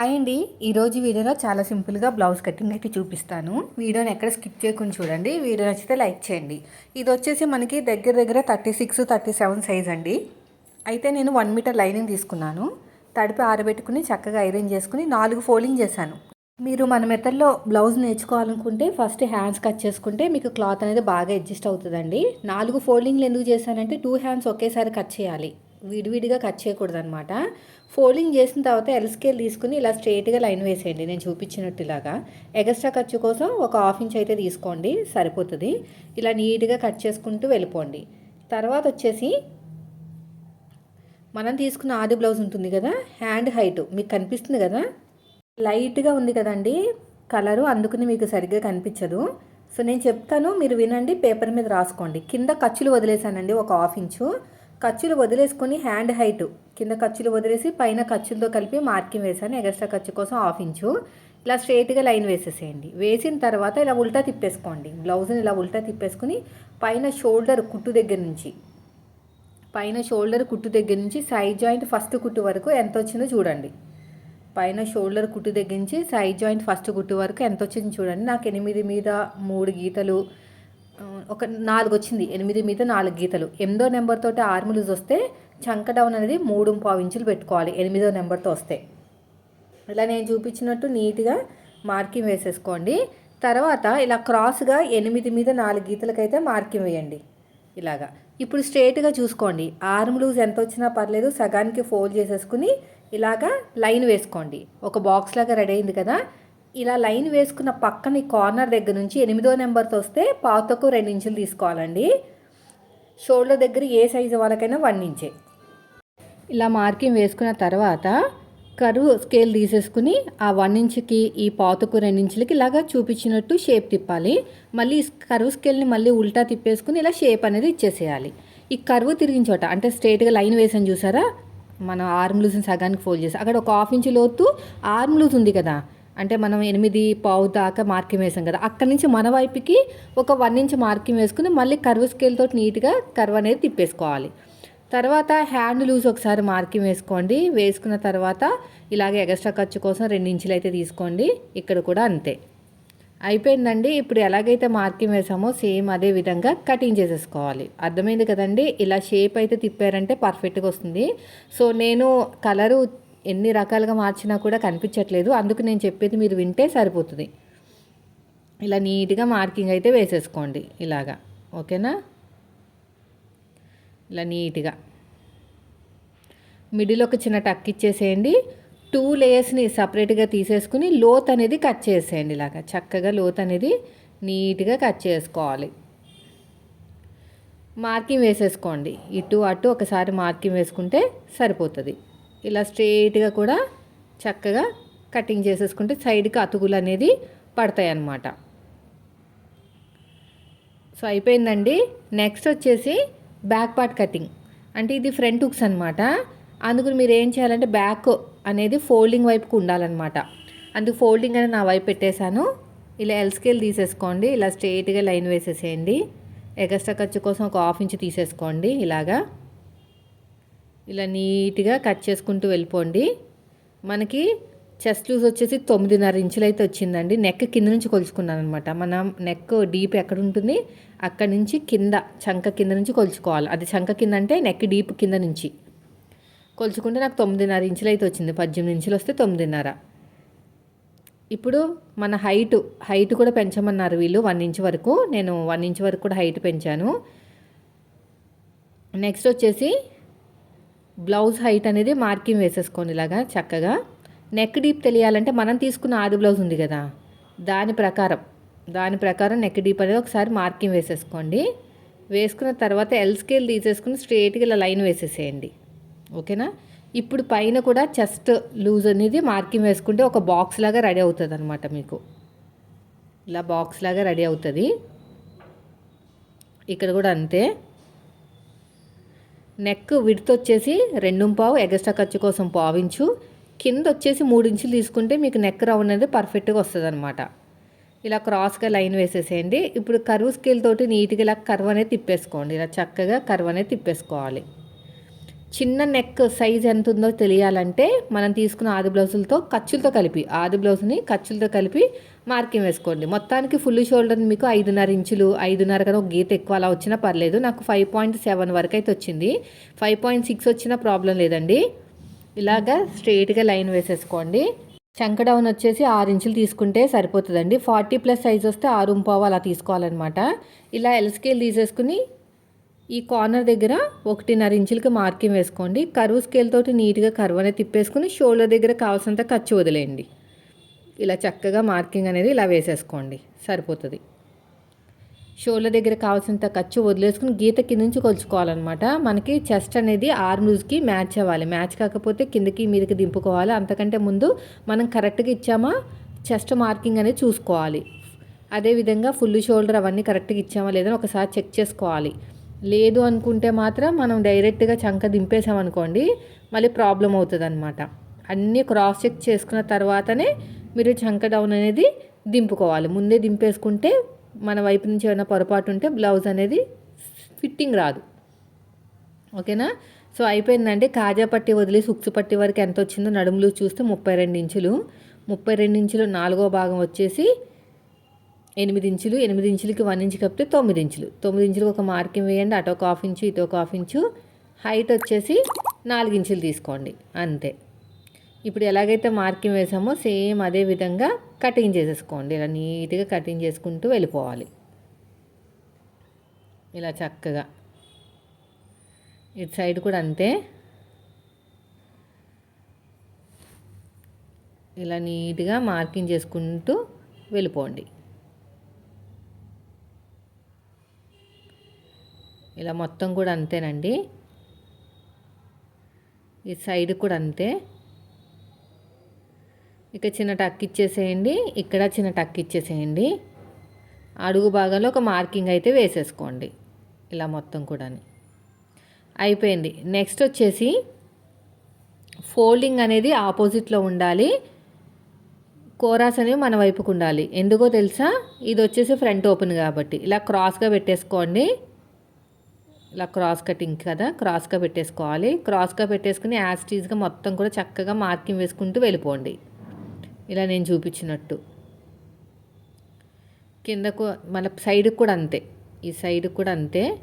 Hi అండి ఈరోజు వీడియోలో చాలా సింపుల్గా బ్లౌజ్ కటింగ్ అయితే చూపిస్తాను. వీడియోని ఎక్కడ స్కిప్ చేయకుండా చూడండి. వీడియో నచ్చితే లైక్ చేయండి. ఇది వచ్చేసి మనకి దగ్గర దగ్గర thirty six thirty seven size అండి. అయితే నేను వన్ మీటర్ లైనింగ్ తీసుకున్నాను. తడిపి ఆరబెట్టుకుని చక్కగా ఐరన్ చేసుకుని నాలుగు ఫోల్డింగ్ చేశాను. మీరు మన మెథడ్లో బ్లౌజ్ నేర్చుకోవాలనుకుంటే ఫస్ట్ హ్యాండ్స్ కట్ చేసుకుంటే మీకు క్లాత్ అనేది బాగా అడ్జస్ట్ అవుతుందండి. నాలుగు ఫోల్డింగ్లు ఎందుకు చేశానంటే టూ హ్యాండ్స్ ఒకేసారి కట్ చేయాలి. విడివిడిగా కట్ చేయకూడదు అనమాట ఫోల్డింగ్ చేసిన తర్వాత ఎల్ స్కేల్ తీసుకుని ఇలా స్ట్రైట్గా లైన్ వేసేయండి. నేను చూపించినట్టు ఇలాగా. ఎగస్ట్రా ఖర్చు కోసం ఒక హాఫ్ ఇంచ్ అయితే తీసుకోండి. సరిపోతుంది. ఇలా నీట్గా కట్ చేసుకుంటూ వెళ్ళిపోండి. తర్వాత వచ్చేసి మనం తీసుకున్న ఆది బ్లౌజ్ ఉంటుంది కదా? హ్యాండ్ హైట్ మీకు కనిపిస్తుంది కదా? లైట్గా ఉంది కదండి. కలరు అందుకని మీకు సరిగ్గా కనిపించదు. సో నేను చెప్తాను మీరు వినండి పేపర్ మీద రాసుకోండి. కింద ఖర్చులు వదిలేసానండి ఒక హాఫ్ ఇంచు ఖర్చులు వదిలేసుకొని హ్యాండ్ హైట్ కింద ఖర్చులు వదిలేసి పైన ఖర్చులతో కలిపి మార్కింగ్ వేసాను ఎగస్ట్రా ఖర్చు కోసం హాఫ్ ఇంచు. ఇలా స్ట్రైట్గా లైన్ వేసేసేయండి. వేసిన తర్వాత ఇలా ఉల్టా తిప్పేసుకోండి. బ్లౌజ్ని ఇలా ఉల్టా తిప్పేసుకుని పైన షోల్డర్ కుట్టు దగ్గర నుంచి పైన షోల్డర్ కుట్టు దగ్గర నుంచి సైడ్ జాయింట్ ఫస్ట్ కుట్టు వరకు ఎంత వచ్చిందో చూడండి. పైన షోల్డర్ కుట్టు దగ్గర నుంచి సైడ్ జాయింట్ ఫస్ట్ కుట్టు వరకు ఎంత వచ్చిందో చూడండి. నాకు ఎనిమిది మీద మూడు గీతలు ఒక నాలుగు వచ్చింది ఎనిమిది మీద నాలుగు గీతలు. ఎనిమిదో నెంబర్తో తోటి వస్తే చంక డౌన్ అనేది మూడు పావు ఇంచులు పెట్టుకోవాలి ఎనిమిదో నెంబర్తో వస్తే. ఇలా నేను చూపించినట్టు నీట్గా మార్కింగ్ వేసేసుకోండి. తర్వాత ఇలా క్రాస్గా ఎనిమిది మీద నాలుగు గీతలకైతే మార్కింగ్ వేయండి. ఇలాగా. ఇప్పుడు స్ట్రేట్గా చూసుకోండి. ఆర్మ్ లూజ్ ఎంత వచ్చినా పర్లేదు సగానికి ఫోల్డ్ చేసేసుకుని ఇలాగా లైన్ వేసుకోండి. ఒక బాక్స్ లాగా రెడీ అయింది కదా ఇలా లైన్ వేసుకున్న పక్కన ఈ కార్నర్ దగ్గర నుంచి ఎనిమిదో నెంబర్తో వస్తే పాతకు రెండు ఇంచులు తీసుకోవాలండి. షోల్డర్ దగ్గర ఏ సైజు వాళ్ళకైనా వన్ ఇంచే. ఇలా మార్కింగ్ వేసుకున్న తర్వాత కరువు స్కేల్ తీసేసుకుని ఆ వన్ ఇంచుకి ఈ పాతకు రెండించులకి ఇలాగా చూపించినట్టు షేప్ తిప్పాలి. మళ్ళీ కరువు స్కేల్ని మళ్ళీ ఉల్టా తిప్పేసుకుని ఇలా షేప్ అనేది ఇచ్చేసేయాలి. ఈ కరువు తిరిగిన చోట అంటే స్ట్రేట్గా లైన్ వేసాను చూసారా? మనం ఆర్మ్ లూజ్ని సగానికి ఫోల్డ్ చేసి అక్కడ ఒక హాఫ్ ఇంచు లోతు ఆర్మ్ లూజ్ ఉంది కదా అంటే మనం ఎనిమిది పావు దాకా మార్కింగ్ వేసాం కదా అక్కడి నుంచి మన వైపుకి ఒక వన్ ఇంచ్ మార్కింగ్ వేసుకుని మళ్ళీ కర్వ్ స్కేల్ తోటి నీట్గా కర్వ్ అనేది తిప్పేసుకోవాలి. తర్వాత హ్యాండ్ లూజ్ ఒకసారి మార్కింగ్ వేసుకోండి వేసుకున్న తర్వాత ఇలాగే ఎగస్ట్రా ఖర్చు కోసం రెండు ఇంచులు అయితే తీసుకోండి ఇక్కడ కూడా అంతే. అయిపోయిందండి ఇప్పుడు ఎలాగైతే మార్కింగ్ వేసామో సేమ్ అదే విధంగా కటింగ్ చేసేసుకోవాలి. అర్థమైంది కదండి ఇలా షేప్ అయితే తిప్పారంటే పర్ఫెక్ట్గా వస్తుంది. సో నేను కలరు ఎన్ని రకాలుగా మార్చినా కూడా కనిపించట్లేదు. అందుకు నేను చెప్పేది మీరు వింటే సరిపోతుంది. ఇలా నీట్గా మార్కింగ్ అయితే వేసేసుకోండి ఇలాగా. ఓకేనా? ఇలా నీట్గా. మిడిల్ ఒక చిన్న టక్ ఇచ్చేసేయండి. టూ లేయర్స్ని సపరేట్గా తీసేసుకుని లోత్ అనేది కట్ చేసేయండి ఇలాగా. చక్కగా లోత్ అనేది నీట్గా కట్ చేసుకోవాలి. మార్కింగ్ వేసేసుకోండి. ఇటు అటు ఒకసారి మార్కింగ్ వేసుకుంటే సరిపోతుంది. ఇలా స్ట్రేట్గా కూడా చక్కగా కటింగ్ చేసేసుకుంటే సైడ్కి అతుకులు అనేది పడతాయి అన్నమాట సో అయిపోయిందండి. నెక్స్ట్ వచ్చేసి బ్యాక్ పార్ట్ కటింగ్. అంటే ఇది ఫ్రంట్ హుక్స్ అనమాట అందుకు మీరు ఏం చేయాలంటే బ్యాక్ అనేది ఫోల్డింగ్ వైపుకు ఉండాలన్నమాట. అందుకు ఫోల్డింగ్ అనేది నా వైపు పెట్టేశాను. ఇలా ఎల్ స్కేల్ తీసేసుకోండి. ఇలా స్ట్రేట్గా లైన్ వేసేసేయండి. ఎగస్ట్రా ఖర్చు కోసం ఒక హాఫ్ ఇంచ్ తీసేసుకోండి ఇలాగా. ఇలా నీట్గా కట్ చేసుకుంటూ వెళ్ళిపోండి. మనకి చెస్ట్ లూజ్ వచ్చేసి తొమ్మిదిన్నర ఇంచులు అయితే వచ్చిందండి. నెక్ కింద నుంచి కొలుచుకున్నాను అనమాట మనం నెక్ డీప్ ఎక్కడ ఉంటుంది? అక్కడ నుంచి కింద చంక కింద నుంచి కొలుచుకోవాలి. అది చంక కింద అంటే నెక్ డీప్ కింద నుంచి. కొలుచుకుంటే నాకు తొమ్మిదిన్నర ఇంచులు అయితే వచ్చింది. పద్దెనిమిది ఇంచులు వస్తే తొమ్మిదిన్నర. ఇప్పుడు మన హైట్ హైట్ కూడా పెంచమన్నారు వీళ్ళు. వన్ ఇంచ్ వరకు. నేను వన్ ఇంచ్ వరకు కూడా హైట్ పెంచాను. నెక్స్ట్ వచ్చేసి బ్లౌజ్ హైట్ అనేది మార్కింగ్ వేసేసుకోండి ఇలాగా చక్కగా. నెక్ డీప్ తెలియాలంటే మనం తీసుకున్న ఆది బ్లౌజ్ ఉంది కదా. దాని ప్రకారం దాని ప్రకారం నెక్ డీప్ అనేది ఒకసారి మార్కింగ్ వేసేసుకోండి. వేసుకున్న తర్వాత ఎల్ స్కేల్ తీసేసుకుని స్ట్రేట్గా ఇలా లైన్ వేసేసేయండి. ఓకేనా? ఇప్పుడు పైన కూడా చెస్ట్ లూజ్ అనేది మార్కింగ్ వేసుకుంటే ఒక బాక్స్ లాగా రెడీ అవుతుంది అనమాట మీకు. ఇలా బాక్స్ లాగా రెడీ అవుతుంది. ఇక్కడ కూడా అంతే. నెక్ విడత వచ్చేసి రెండు పావు ఎగస్ట్రా ఖర్చు కోసం పావించు. కింద వచ్చేసి మూడు ఇంచులు తీసుకుంటే మీకు నెక్ రౌండ్ అనేది పర్ఫెక్ట్గా వస్తుంది అనమాట ఇలా క్రాస్గా లైన్ వేసేసేయండి. ఇప్పుడు కరువు స్కేల్ తోటి నీట్గా ఇలా కర్వ్ అనేది తిప్పేసుకోండి. ఇలా చక్కగా కర్వ్ అనేది తిప్పేసుకోవాలి. చిన్న నెక్ సైజ్ ఎంత ఉందో తెలియాలంటే మనం తీసుకున్న ఆది బ్లౌజులతో ఖర్చులతో కలిపి ఆది బ్లౌజ్ని ఖర్చులతో కలిపి మార్కింగ్ వేసుకోండి. మొత్తానికి ఫుల్ షోల్డర్ మీకు ఐదున్నర ఇంచులు ఐదున్నర కదా ఒక గీత ఎక్కువ అలా వచ్చినా పర్లేదు. నాకు ఫైవ్ పాయింట్ సెవెన్ వరకు అయితే వచ్చింది. ఫైవ్ పాయింట్ సిక్స్ వచ్చినా ప్రాబ్లం లేదండి. ఇలాగా స్ట్రెయిట్గా లైన్ వేసేసుకోండి. చంక డౌన్ వచ్చేసి ఆరు ఇంచులు తీసుకుంటే సరిపోతుందండి. ఫార్టీ ప్లస్ సైజ్ వస్తే ఆరు పావు అలా తీసుకోవాలన్నమాట. ఇలా ఎల్ స్కేల్ తీసేసుకుని ఈ కార్నర్ దగ్గర ఒకటిన్నర ఇంచులకి మార్కింగ్ వేసుకోండి. కరువు స్కేల్ తోటి నీట్గా కరువు అనేది తిప్పేసుకుని షోల్డర్ దగ్గర కావాల్సినంత ఖర్చు వదిలేయండి. ఇలా చక్కగా మార్కింగ్ అనేది ఇలా వేసేసుకోండి. సరిపోతుంది. షోల్డర్ దగ్గర కావాల్సినంత ఖర్చు వదిలేసుకుని గీత కింద నుంచి కొలుచుకోవాలన్నమాట. మనకి చెస్ట్ అనేది ఆర్మ్ లూజ్కి మ్యాచ్ అవ్వాలి. మ్యాచ్ కాకపోతే కిందకి మీదకి దింపుకోవాలి. అంతకంటే ముందు మనం కరెక్ట్గా ఇచ్చామా చెస్ట్ మార్కింగ్ అనేది చూసుకోవాలి. అదేవిధంగా ఫుల్ షోల్డర్ అవన్నీ కరెక్ట్గా ఇచ్చామా లేదని ఒకసారి చెక్ చేసుకోవాలి. లేదు అనుకుంటే మాత్రం మనం డైరెక్ట్గా చంక దింపేసామనుకోండి మళ్ళీ ప్రాబ్లం అవుతుంది అనమాట అన్నీ క్రాస్ చెక్ చేసుకున్న తర్వాతనే మీరు చంక డౌన్ అనేది దింపుకోవాలి. ముందే దింపేసుకుంటే మన వైపు నుంచి ఏమైనా పొరపాటు ఉంటే బ్లౌజ్ అనేది ఫిట్టింగ్ రాదు. ఓకేనా? సో అయిపోయిందండి. కాజా పట్టి వదిలి సుక్సు పట్టి వరకు ఎంత వచ్చిందో నడుములు చూస్తే ముప్పై రెండు ఇంచులు. ముప్పై రెండు ఇంచులు నాలుగో భాగం వచ్చేసి ఎనిమిది ఇంచులు ఎనిమిది ఇంచులకి వన్ ఇంచు కప్పితే తొమ్మిది ఇంచులు. తొమ్మిది ఇంచులకు ఒక మార్కింగ్ వేయండి అటు ఒక హాఫ్ ఇంచు ఇటు ఒక హాఫ్ ఇంచు హైట్ వచ్చేసి నాలుగు ఇంచులు తీసుకోండి అంతే. ఇప్పుడు ఎలాగైతే మార్కింగ్ వేసామో సేమ్ అదే విధంగా కటింగ్ చేసేసుకోండి. ఇలా నీట్గా కటింగ్ చేసుకుంటూ వెళ్ళిపోవాలి. ఇలా చక్కగా. ఇటు సైడ్ కూడా అంతే. ఇలా నీట్గా మార్కింగ్ చేసుకుంటూ వెళ్ళిపోండి. ఇలా మొత్తం కూడా అంతేనండి. ఈ సైడ్ కూడా అంతే. ఇక చిన్న టక్ ఇచ్చేసేయండి. ఇక్కడ చిన్న టక్ ఇచ్చేసేయండి. అడుగు భాగంలో ఒక మార్కింగ్ అయితే వేసేసుకోండి. ఇలా మొత్తం కూడా అయిపోయింది. నెక్స్ట్ వచ్చేసి ఫోల్డింగ్ అనేది ఆపోజిట్లో ఉండాలి. కోరాస్ అనేవి మన వైపుకు ఉండాలి. ఎందుకో తెలుసా? ఇది వచ్చేసి ఫ్రంట్ ఓపెన్ కాబట్టి. ఇలా క్రాస్గా పెట్టేసుకోండి. ఇలా క్రాస్ కటింగ్ కదా క్రాస్గా పెట్టేసుకోవాలి. క్రాస్గా పెట్టేసుకుని యాస్టీజ్గా మొత్తం కూడా చక్కగా మార్కింగ్ వేసుకుంటూ వెళ్ళిపోండి. ఇలా నేను చూపించినట్టు. కిందకు మన సైడ్కి కూడా అంతే. ఈ సైడ్కి కూడా అంతే.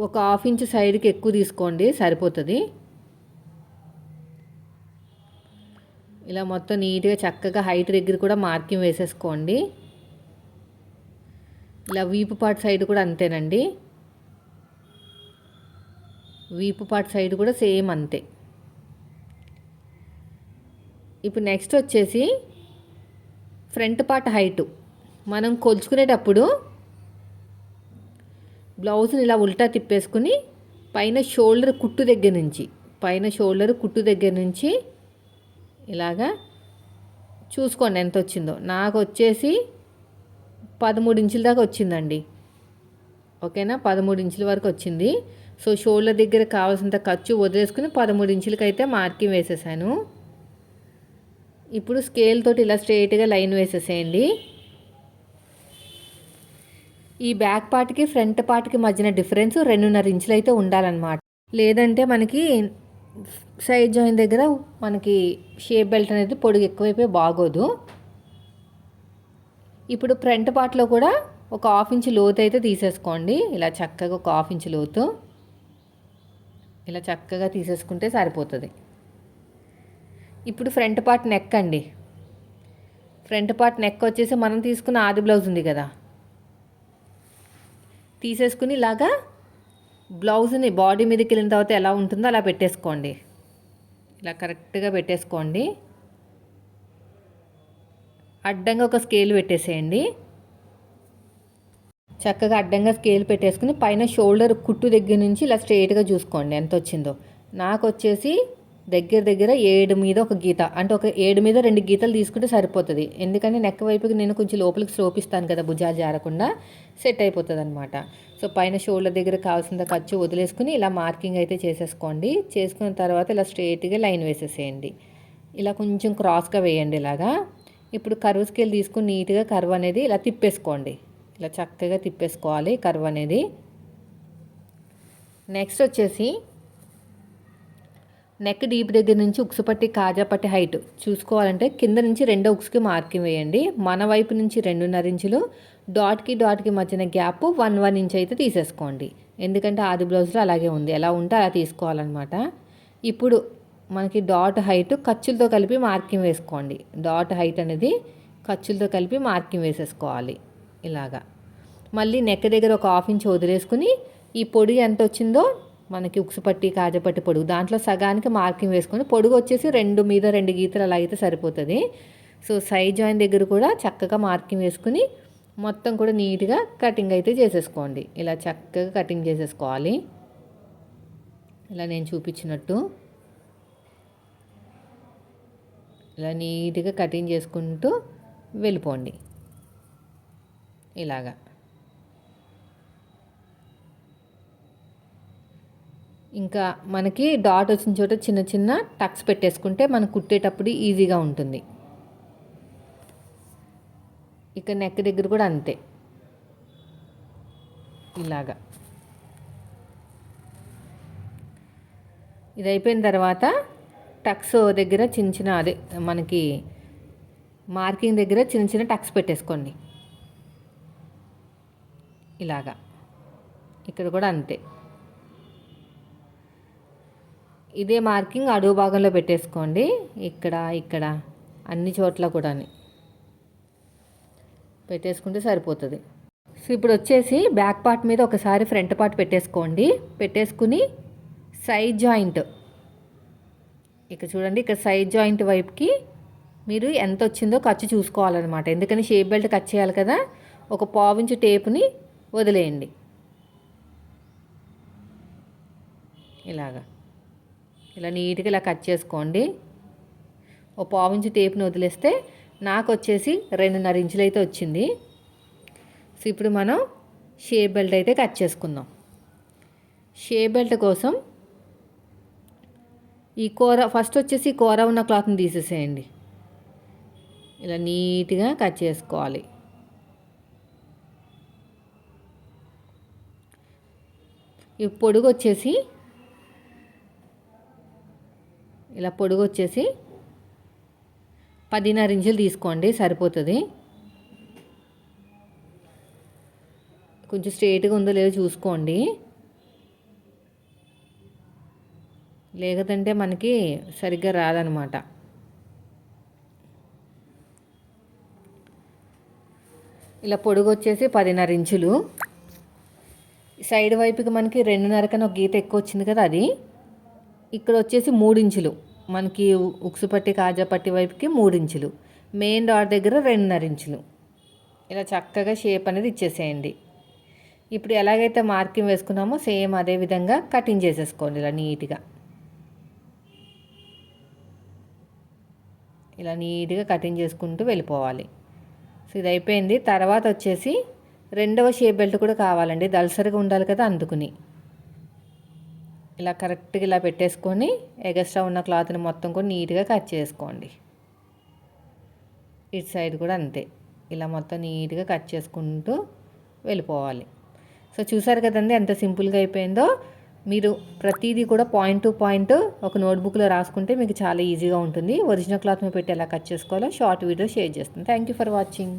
ఒక హాఫ్ ఇంచ్ సైడ్కి ఎక్కువ తీసుకోండి సరిపోతుంది. ఇలా మొత్తం నీట్గా చక్కగా హైట్ దగ్గర కూడా మార్కింగ్ వేసేసుకోండి. ఇలా వీపు పార్ట్ సైడ్ కూడా అంతేనండి. వీపు పార్ట్ సైడ్ కూడా సేమ్ అంతే. ఇప్పుడు నెక్స్ట్ వచ్చేసి ఫ్రంట్ పార్ట్ హైటు. మనం కొలుచుకునేటప్పుడు బ్లౌజ్ని ఇలా ఉల్టా తిప్పేసుకుని పైన షోల్డర్ కుట్టు దగ్గర నుంచి పైన షోల్డర్ కుట్టు దగ్గర నుంచి ఇలాగా చూసుకోండి ఎంత వచ్చిందో. నాకు వచ్చేసి పదమూడు ఇంచుల దాకా వచ్చిందండి. ఓకేనా? పదమూడు ఇంచుల వరకు వచ్చింది. సో షోల్డర్ దగ్గర కావాల్సినంత ఖర్చు వదిలేసుకుని పదమూడు ఇంచులకి అయితే మార్కింగ్ వేసేసాను. ఇప్పుడు స్కేల్ తోటి ఇలా స్ట్రైట్గా లైన్ వేసేసేయండి. ఈ బ్యాక్ పార్ట్కి ఫ్రంట్ పార్ట్కి మధ్యన డిఫరెన్స్ రెండున్నర ఇంచులు అయితే ఉండాలన్నమాట. లేదంటే మనకి సైడ్ జాయిన్ దగ్గర మనకి షేప్ బెల్ట్ అనేది పొడుగు ఎక్కువైపోయి బాగోదు. ఇప్పుడు ఫ్రంట్ పార్ట్లో కూడా ఒక హాఫ్ ఇంచ్ లోతు అయితే తీసేసుకోండి. ఇలా చక్కగా ఒక హాఫ్ ఇంచ్ లోతు ఇలా చక్కగా తీసేసుకుంటే సరిపోతుంది. ఇప్పుడు ఫ్రంట్ పార్ట్ నెక్ అండి. ఫ్రంట్ పార్ట్ నెక్ వచ్చేసి మనం తీసుకున్న ఆది బ్లౌజ్ ఉంది కదా. తీసేసుకుని ఇలాగా బ్లౌజ్ని బాడీ మీదకి వెళ్ళిన తర్వాత ఎలా ఉంటుందో అలా పెట్టేసుకోండి. ఇలా కరెక్ట్గా పెట్టేసుకోండి. అడ్డంగా ఒక స్కేల్ పెట్టేసేయండి. చక్కగా అడ్డంగా స్కేల్ పెట్టేసుకుని పైన షోల్డర్ కుట్టు దగ్గర నుంచి ఇలా స్ట్రైట్గా చూసుకోండి ఎంత వచ్చిందో. నాకు వచ్చేసి దగ్గర దగ్గర ఏడు మీద ఒక గీత అంటే ఒక ఏడు మీద రెండు గీతలు తీసుకుంటే సరిపోతుంది. ఎందుకంటే నెక్క వైపుకి నేను కొంచెం లోపలికి స్లోపిస్తాను కదా భుజాలు జారకుండా సెట్ అయిపోతుంది అనమాట సో పైన షోల్డర్ దగ్గర కావాల్సిన ఖర్చు వదిలేసుకుని ఇలా మార్కింగ్ అయితే చేసేసుకోండి. చేసుకున్న తర్వాత ఇలా స్ట్రైట్గా లైన్ వేసేసేయండి. ఇలా కొంచెం క్రాస్గా వేయండి ఇలాగా. ఇప్పుడు కరువు స్కేల్ తీసుకుని నీట్గా కర్వ్ అనేది ఇలా తిప్పేసుకోండి. ఇలా చక్కగా తిప్పేసుకోవాలి కరువు అనేది. నెక్స్ట్ వచ్చేసి నెక్ డీప్ దగ్గర నుంచి ఉక్సు పట్టి కాజా పట్టి హైట్ చూసుకోవాలంటే కింద నుంచి రెండో ఉక్స్కి మార్కింగ్ వేయండి. మన వైపు నుంచి రెండున్నర ఇంచులు డాట్కి డాట్కి మధ్యన గ్యాప్ వన్ వన్ ఇంచ్ అయితే తీసేసుకోండి. ఎందుకంటే ఆది బ్లౌజ్లో అలాగే ఉంది. ఎలా ఉంటే అలా తీసుకోవాలన్నమాట. ఇప్పుడు మనకి డాట్ హైట్ ఖర్చులతో కలిపి మార్కింగ్ వేసుకోండి. డాట్ హైట్ అనేది ఖర్చులతో కలిపి మార్కింగ్ వేసేసుకోవాలి. ఇలాగా. మళ్ళీ నెక్ దగ్గర ఒక హాఫ్ ఇంచ్ వదిలేసుకుని ఈ పొడి ఎంత వచ్చిందో మనకి ఉక్సుపట్టి కాజపట్టి పొడుగు దాంట్లో సగానికి మార్కింగ్ వేసుకొని పొడుగు వచ్చేసి రెండు మీద రెండు గీతలు అలా అయితే సరిపోతుంది. సో సైడ్ జాయిన్ దగ్గర కూడా చక్కగా మార్కింగ్ వేసుకుని మొత్తం కూడా నీట్గా కటింగ్ అయితే చేసేసుకోండి. ఇలా చక్కగా కటింగ్ చేసేసుకోవాలి. ఇలా నేను చూపించినట్టు. ఇలా నీట్గా కటింగ్ చేసుకుంటూ వెళ్ళిపోండి. ఇలాగా. ఇంకా మనకి డాట్ వచ్చిన చోట చిన్న చిన్న టక్స్ పెట్టేసుకుంటే మనం కుట్టేటప్పుడు ఈజీగా ఉంటుంది. ఇక నెక్ దగ్గర కూడా అంతే. ఇలాగా. ఇది అయిపోయిన తర్వాత టక్స్ దగ్గర చిన్న చిన్న అదే మనకి మార్కింగ్ దగ్గర చిన్న చిన్న టక్స్ పెట్టేసుకోండి. ఇలాగా. ఇక్కడ కూడా అంతే. ఇదే మార్కింగ్ అడుగు భాగంలో పెట్టేసుకోండి. ఇక్కడ ఇక్కడ అన్ని చోట్ల కూడా పెట్టేసుకుంటే సరిపోతుంది. సో ఇప్పుడు వచ్చేసి బ్యాక్ పార్ట్ మీద ఒకసారి ఫ్రంట్ పార్ట్ పెట్టేసుకోండి. పెట్టేసుకుని సైడ్ జాయింట్ ఇక్కడ చూడండి ఇక్కడ సైడ్ జాయింట్ వైపుకి మీరు ఎంత వచ్చిందో ఖర్చు చూసుకోవాలన్నమాట. ఎందుకని షేప్ బెల్ట్ కట్ చేయాలి కదా ఒక పావించు టేపుని వదిలేయండి. ఇలాగా. ఇలా నీట్గా ఇలా కట్ చేసుకోండి. ఓ పావించు టేప్ని వదిలేస్తే నాకు వచ్చేసి రెండున్నర ఇంచులు అయితే వచ్చింది. సో ఇప్పుడు మనం షేప్ బెల్ట్ అయితే కట్ చేసుకుందాం. షేప్ బెల్ట్ కోసం ఈ కూర ఫస్ట్ వచ్చేసి కూర ఉన్న క్లాత్ని తీసేసేయండి. ఇలా నీట్గా కట్ చేసుకోవాలి. ఈ పొడుగు వచ్చేసి ఇలా పొడుగు వచ్చేసి పదిన్నర ఇంచులు తీసుకోండి సరిపోతుంది. కొంచెం స్ట్రేట్గా ఉందో లేదో చూసుకోండి. లేకదంటే మనకి సరిగ్గా రాదనమాట. ఇలా పొడుగు వచ్చేసి పదిన్నర ఇంచులు. సైడ్ వైపుకి మనకి రెండున్నర కన్నా ఒక గీత ఎక్కువ వచ్చింది కదా అది. ఇక్కడ వచ్చేసి మూడు ఇంచులు మనకి ఉక్సుపట్టి కాజాపట్టి వైపుకి మూడు ఇంచులు మెయిన్ డాట్ దగ్గర రెండున్నర ఇంచులు. ఇలా చక్కగా షేప్ అనేది ఇచ్చేసేయండి. ఇప్పుడు ఎలాగైతే మార్కింగ్ వేసుకున్నామో సేమ్ అదే విధంగా కటింగ్ చేసేసుకోండి ఇలా నీట్గా. ఇలా నీట్గా కటింగ్ చేసుకుంటూ వెళ్ళిపోవాలి. సో ఇది అయిపోయింది. తర్వాత వచ్చేసి రెండవ షేప్ బెల్ట్ కూడా కావాలండి. దలసరిగా ఉండాలి కదా అందుకుని. ఇలా కరెక్ట్గా ఇలా పెట్టేసుకొని ఎగస్ట్రా ఉన్న క్లాత్ని మొత్తం కూడా నీట్గా కట్ చేసుకోండి. ఇటు సైడ్ కూడా అంతే. ఇలా మొత్తం నీట్గా కట్ చేసుకుంటూ వెళ్ళిపోవాలి. సో చూసారు కదండి ఎంత సింపుల్గా అయిపోయిందో? మీరు ప్రతిదీ కూడా పాయింట్ టు పాయింట్ ఒక నోట్బుక్లో రాసుకుంటే మీకు చాలా ఈజీగా ఉంటుంది. ఒరిజినల్ క్లాత్ మీద పెట్టి ఎలా కట్ చేసుకోవాలో షార్ట్ వీడియో షేర్ చేస్తుంది థ్యాంక్ యూ ఫర్ వాచింగ్.